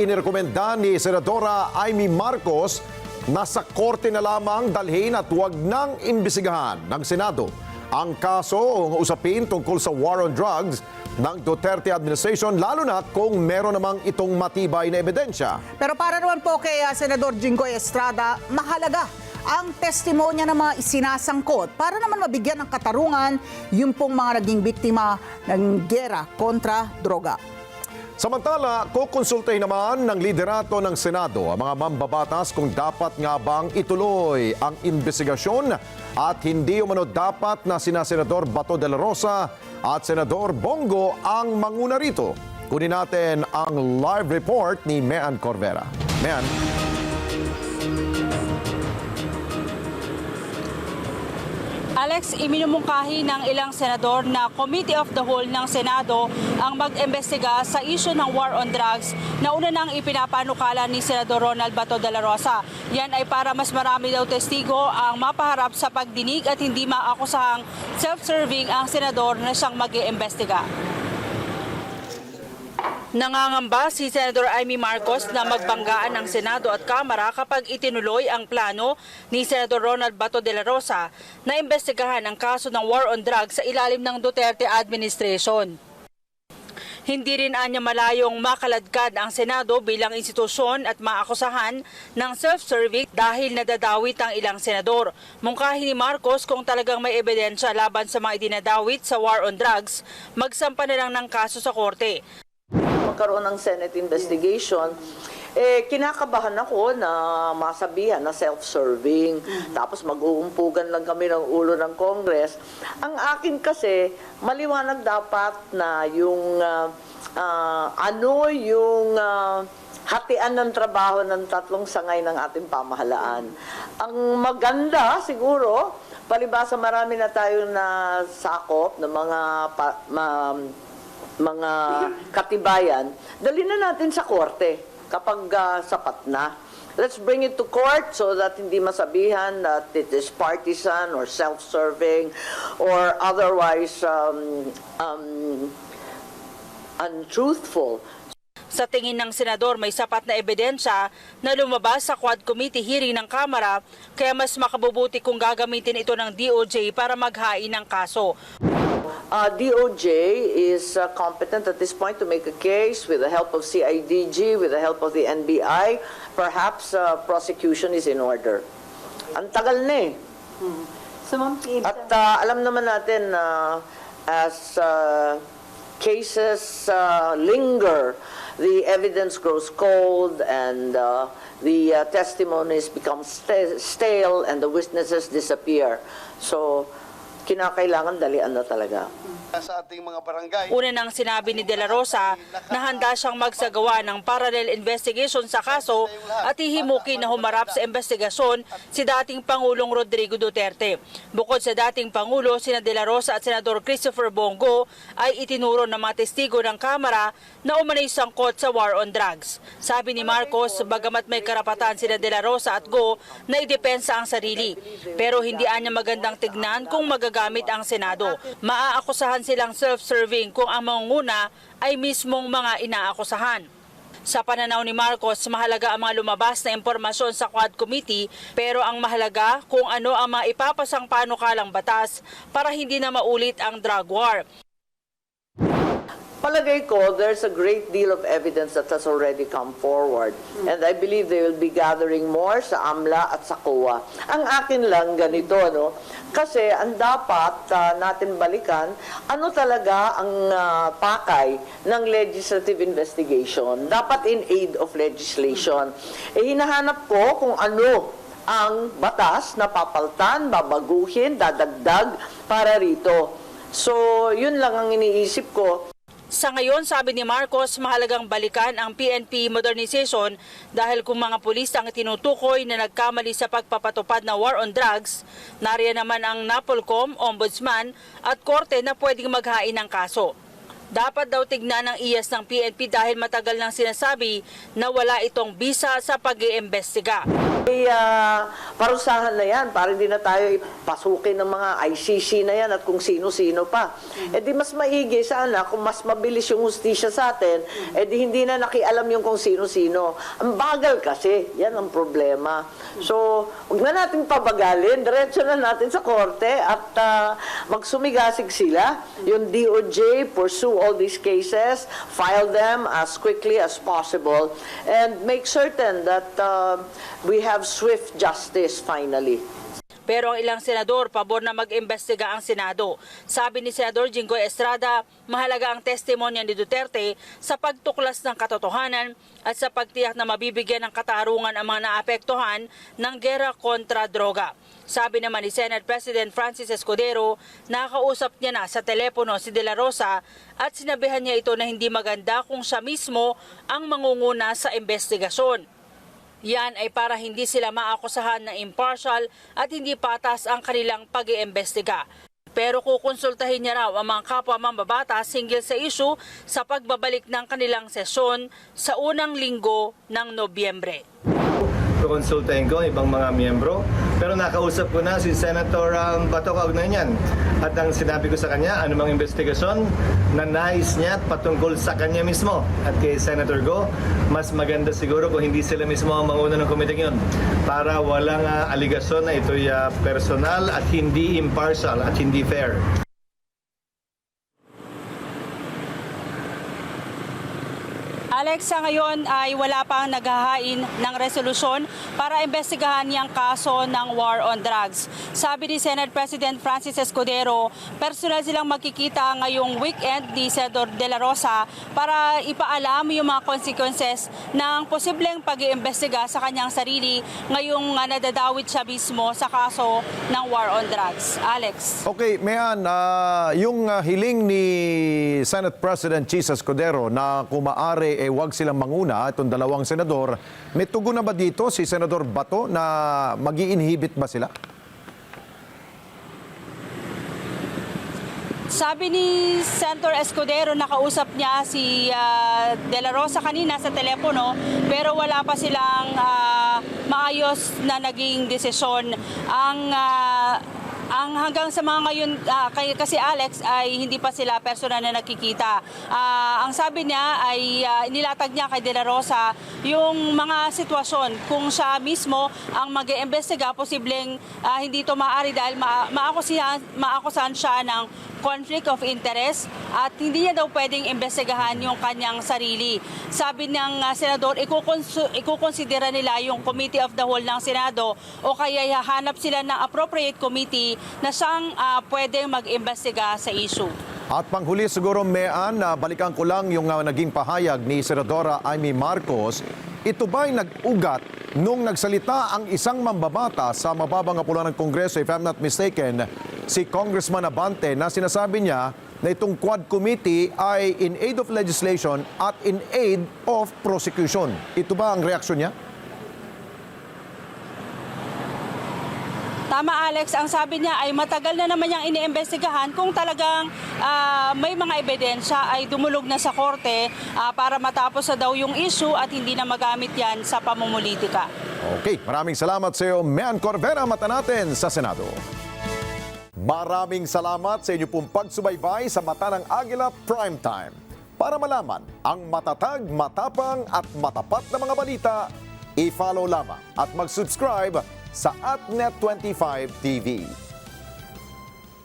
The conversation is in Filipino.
inirekomenda ni Senadora Amy Marcos na sa korte na lamang dalhin at huwag nang imbisigahan ng Senado ang kaso o usapin tungkol sa war on drugs ng Duterte administration lalo na kung meron namang itong matibay na ebidensya. Pero para naman po kay ah, Senador Jinggoy Estrada, mahalaga ang testimonya ng mga isinasangkot para naman mabigyan ng katarungan yung pong mga naging biktima ng gera kontra droga. Samantala, kukonsultahin naman ng liderato ng Senado ang mga mambabatas kung dapat nga bang ituloy ang investigasyon at hindi umano dapat na sina Senador Bato de la Rosa at Senador Bongo ang manguna rito. Kunin natin ang live report ni Mean Corvera. Mean. Alex, iminumungkahi ng ilang senador na Committee of the Whole ng Senado ang mag-imbestiga sa issue ng war on drugs na una nang ipinapanukala ni Senador Ronald Bato de la Rosa. Yan ay para mas marami daw testigo ang mapaharap sa pagdinig at hindi maakusahang self-serving ang senador na siyang mag-iimbestiga. Nangangamba si Senador Amy Marcos na magbanggaan ng Senado at Kamara kapag itinuloy ang plano ni Senador Ronald Bato de la Rosa na imbestigahan ang kaso ng war on drugs sa ilalim ng Duterte administration. Hindi rin anya malayong makaladkad ang Senado bilang institusyon at maakusahan ng self-serving dahil nadadawit ang ilang senador. Mungkahi ni Marcos kung talagang may ebidensya laban sa mga idinadawit sa war on drugs, magsampa na lang ng kaso sa korte. Magkaroon ng Senate investigation, eh, kinakabahan ako na masabihan na self-serving. Tapos mag-uumpugan lang kami ng ulo ng Congress. Ang akin kasi, maliwanag dapat na yung ah, ah, ano yung ah, hatian ng trabaho ng tatlong sangay ng ating pamahalaan. Ang maganda siguro, palibasa marami na tayo na sakop ng mga pa, ma- mga katibayan, dali na natin sa korte kapag ah, sapat na. Let's bring it to court so that hindi masabihan that it is partisan or self-serving or otherwise um, um, untruthful. Sa tingin ng senador, may sapat na ebidensya na lumabas sa Quad Committee hearing ng Kamara kaya mas makabubuti kung gagamitin ito ng DOJ para maghain ng kaso. Uh, DOJ is uh, competent at this point to make a case with the help of CIDG, with the help of the NBI. Perhaps uh, prosecution is in order. Ang tagal na eh. So, Ma'am Kim, At uh, alam naman natin na as uh, cases uh, linger, the evidence grows cold and uh, the uh, testimonies become sta- stale and the witnesses disappear. So, kinakailangan dalian na talaga. sa ating mga barangay. Una nang sinabi ni De La Rosa na handa siyang magsagawa ng parallel investigation sa kaso at hihimukin na humarap sa investigasyon si dating Pangulong Rodrigo Duterte. Bukod sa dating Pangulo, sina De La Rosa at Senador Christopher Bongo ay itinuro ng mga testigo ng Kamara na umanay sangkot sa war on drugs. Sabi ni Marcos, bagamat may karapatan sina De La Rosa at Go na idepensa ang sarili. Pero hindi anya magandang tignan kung magagamit ang Senado. Maaakusahan silang self-serving kung ang mangunguna ay mismong mga inaakusahan. Sa pananaw ni Marcos, mahalaga ang mga lumabas na impormasyon sa Quad Committee pero ang mahalaga kung ano ang mga ipapasang panukalang batas para hindi na maulit ang drug war. Palagay ko, there's a great deal of evidence that has already come forward. And I believe they will be gathering more sa AMLA at sa COA. Ang akin lang ganito, no? Kasi ang dapat ah, natin balikan, ano talaga ang ah, pakay ng legislative investigation? Dapat in aid of legislation. Eh, hinahanap ko kung ano ang batas na papaltan, babaguhin, dadagdag para rito. So, yun lang ang iniisip ko. Sa ngayon, sabi ni Marcos, mahalagang balikan ang PNP modernization dahil kung mga pulis ang tinutukoy na nagkamali sa pagpapatupad ng war on drugs, nariyan naman ang NAPOLCOM, Ombudsman at Korte na pwedeng maghain ng kaso. Dapat daw tignan ng iyas ng PNP dahil matagal nang sinasabi na wala itong bisa sa pag iimbestiga Ay, ah, parusahan na yan para hindi na tayo ipasukin ng mga ICC na yan at kung sino-sino pa. Eh di mas maigi sana kung mas mabilis yung hustisya sa atin, eh di hindi na nakialam yung kung sino-sino. Ang bagal kasi, yan ang problema. So, huwag na natin pabagalin, diretso na natin sa korte at ah, magsumigasig sila. Yung DOJ pursue all these cases, file them as quickly as possible, and make certain that uh, we have swift justice finally. Pero ang ilang senador pabor na mag-imbestiga ang Senado. Sabi ni Senador Jinggoy Estrada, mahalaga ang testimonya ni Duterte sa pagtuklas ng katotohanan at sa pagtiyak na mabibigyan ng katarungan ang mga naapektuhan ng gera kontra droga. Sabi naman ni Senate President Francis Escudero, nakakausap niya na sa telepono si De La Rosa at sinabihan niya ito na hindi maganda kung siya mismo ang mangunguna sa investigasyon. Yan ay para hindi sila maakusahan na impartial at hindi patas ang kanilang pag iimbestiga Pero kukonsultahin niya raw ang mga kapwa mambabatas hinggil sa issue sa pagbabalik ng kanilang sesyon sa unang linggo ng Nobyembre. Kukonsultahin ko ang ibang mga miyembro. Pero nakausap ko na si Senator um, Bato kaugnay niyan. At ang sinabi ko sa kanya, anumang investigasyon na nais niya patungkol sa kanya mismo. At kay Senator Go, mas maganda siguro kung hindi sila mismo ang manguna ng komiteng yun. Para walang uh, aligasyon na ito'y uh, personal at hindi impartial at hindi fair. Alex, sa ngayon ay wala pang naghahain ng resolusyon para imbestigahan niyang kaso ng war on drugs. Sabi ni Senate President Francis Escudero, personal silang magkikita ngayong weekend ni Senador De La Rosa para ipaalam yung mga consequences ng posibleng pag iimbestiga sa kanyang sarili ngayong uh, nadadawit siya mismo sa kaso ng war on drugs. Alex. Okay, Mayan, ah, yung ah, hiling ni Senate President Chis Escudero na kumaari eh wag silang manguna, itong dalawang senador, may tugon na ba dito si Senador Bato na mag inhibit ba sila? Sabi ni Senator Escudero, nakausap niya si ah, De La Rosa kanina sa telepono, pero wala pa silang ah, maayos na naging desisyon. Ang ah, ang hanggang sa mga ngayon, ah, kay- kasi Alex, ay hindi pa sila personal na nakikita. Ah, ang sabi niya ay ah, nilatag niya kay De La Rosa yung mga sitwasyon kung siya mismo ang mag iimbestiga posibleng ah, hindi ito maaari dahil ma- maakusahan, maakusahan siya ng conflict of interest at hindi niya daw pwedeng imbestigahan yung kanyang sarili. Sabi ng ah, senador, ikukonsidera nila yung Committee of the Whole ng Senado o kaya hahanap sila ng appropriate committee na siyang ah, pwedeng mag-imbestiga sa issue. At panghuli siguro, Mayan, na balikan ko lang yung ah, naging pahayag ni Senadora Amy Marcos. Ito ba'y nag-ugat nung nagsalita ang isang mambabata sa mababang apula ng Kongreso, if I'm not mistaken, si Congressman Abante, na sinasabi niya na itong Quad Committee ay in aid of legislation at in aid of prosecution. Ito ba ang reaksyon niya? Tama Alex, ang sabi niya ay matagal na naman niyang iniimbestigahan kung talagang ah, may mga ebidensya ay dumulog na sa korte ah, para matapos na daw yung issue at hindi na magamit yan sa pamumulitika. Okay, maraming salamat sa iyo, Mean Corvera, mata natin sa Senado. Maraming salamat sa inyo pong pagsubaybay sa Mata ng Agila Primetime. Para malaman ang matatag, matapang at matapat na mga balita, i-follow lamang at mag-subscribe sa AtNet25 TV.